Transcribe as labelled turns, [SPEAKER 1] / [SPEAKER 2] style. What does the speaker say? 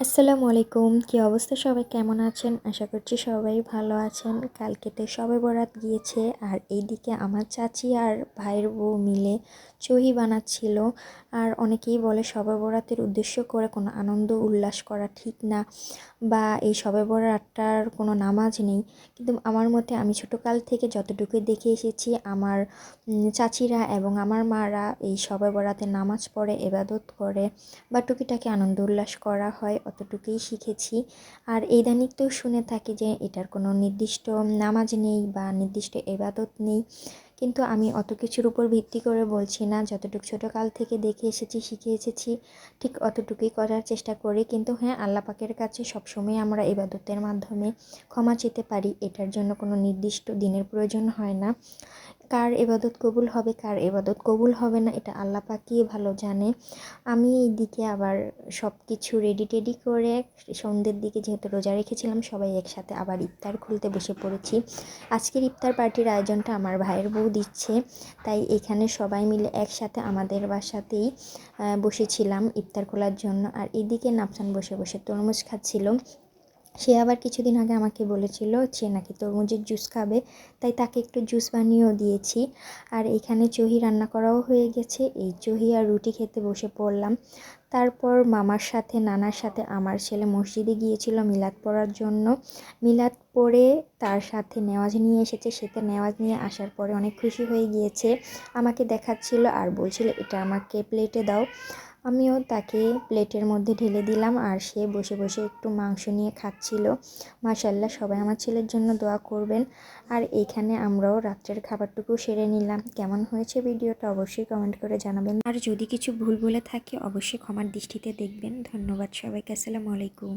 [SPEAKER 1] আসসালামু আলাইকুম। কী অবস্থা? সবাই কেমন আছেন? আশা করছি সবাই ভালো আছেন। কালকেতে সবে বরাত গিয়েছে আর এইদিকে আমার চাচি আর ভাইয়ের বউ মিলে চহি বানাচ্ছিল। আর অনেকেই বলে সবে বরাতের উদ্দেশ্য করে কোনো আনন্দ উল্লাস করা ঠিক না বা এই সবে বরাতটার কোনো নামাজ নেই। কিন্তু আমার মতে আমি ছোটোকাল থেকে যতটুকু দেখে এসেছি, আমার চাচিরা এবং আমার মারা এই সবে বরাতে নামাজ পড়ে, এবাদত করে বা টুকিটাকি আনন্দ উল্লাস করা হয়। অতটুকুই শিখেছি। আর এই দানিক তো শুনে থাকি যে এটার কোনো নির্দিষ্ট নামাজ নেই বা নির্দিষ্ট এবাদত নেই। কিন্তু আমি অত কিছুর উপর ভিত্তি করে বলছি না, যতটুকু ছোটোকাল থেকে দেখে এসেছি, শিখে এসেছি, ঠিক অতটুকুই করার চেষ্টা করি। কিন্তু হ্যাঁ আল্লাহ পাকের কাছে সবসময় আমরা এবাদতের মাধ্যমে ক্ষমা চেতে পারি। এটার জন্য কোনো নির্দিষ্ট দিনের প্রয়োজন হয় না। কার এবাদত কবুল হবে, কার এবাদত কবুল হবে না, এটা আল্লাহ পাকিয়ে ভালো জানে। আমি এই দিকে আবার সব কিছু রেডি টেডি করে সন্ধ্যের দিকে যেহেতু রোজা রেখেছিলাম, সবাই একসাথে আবার ইফতার খুলতে বসে পড়েছি। আজকের ইফতার পার্টির আয়োজনটা আমার ভাইয়ের বউ দিচ্ছে, তাই এখানে সবাই মিলে একসাথে আমাদের বাসাতেই বসেছিলাম ইফতার খোলার জন্য। আর এদিকে নাফসান বসে বসে তরমুজ খাচ্ছিল। সে আবার কিছুদিন আগে আমাকে বলেছিল সে নাকি তরমুজের জুস খাবে, তাই তাকে একটু জুস বানিয়েও দিয়েছি। আর এখানে চহি রান্না করাও হয়ে গেছে। এই চহি আর রুটি খেতে বসে পড়লাম। তারপর মামার সাথে, নানার সাথে, আমার ছেলে মসজিদে গিয়েছিল মিলাদ পড়ার জন্য। মিলাদ পড়ে তার সাথে নেওয়াজ নিয়ে এসেছে। সেটা নেওয়াজ নিয়ে আসার পরে অনেক খুশি হয়ে গিয়েছে। আমাকে দেখাচ্ছিল আর বলছিল, এটা আমাকে প্লেটে দাও। আমিও তাকে প্লেটের মধ্যে ঢেলে দিলাম আর সে বসে বসে একটু মাংস নিয়ে খাচ্ছিল। মাশাল্লাহ সবাই আমার ছেলের জন্য দোয়া করবেন। আর এখানে আমরাও রাত্রের খাবারটুকু সেরে নিলাম। কেমন হয়েছে ভিডিওটা অবশ্যই কমেন্ট করে জানাবেন। আর যদি কিছু ভুল বলে থাকে, অবশ্যই ক্ষমার দৃষ্টিতে দেখবেন। ধন্যবাদ সবাইকে, আসসালামু আলাইকুম।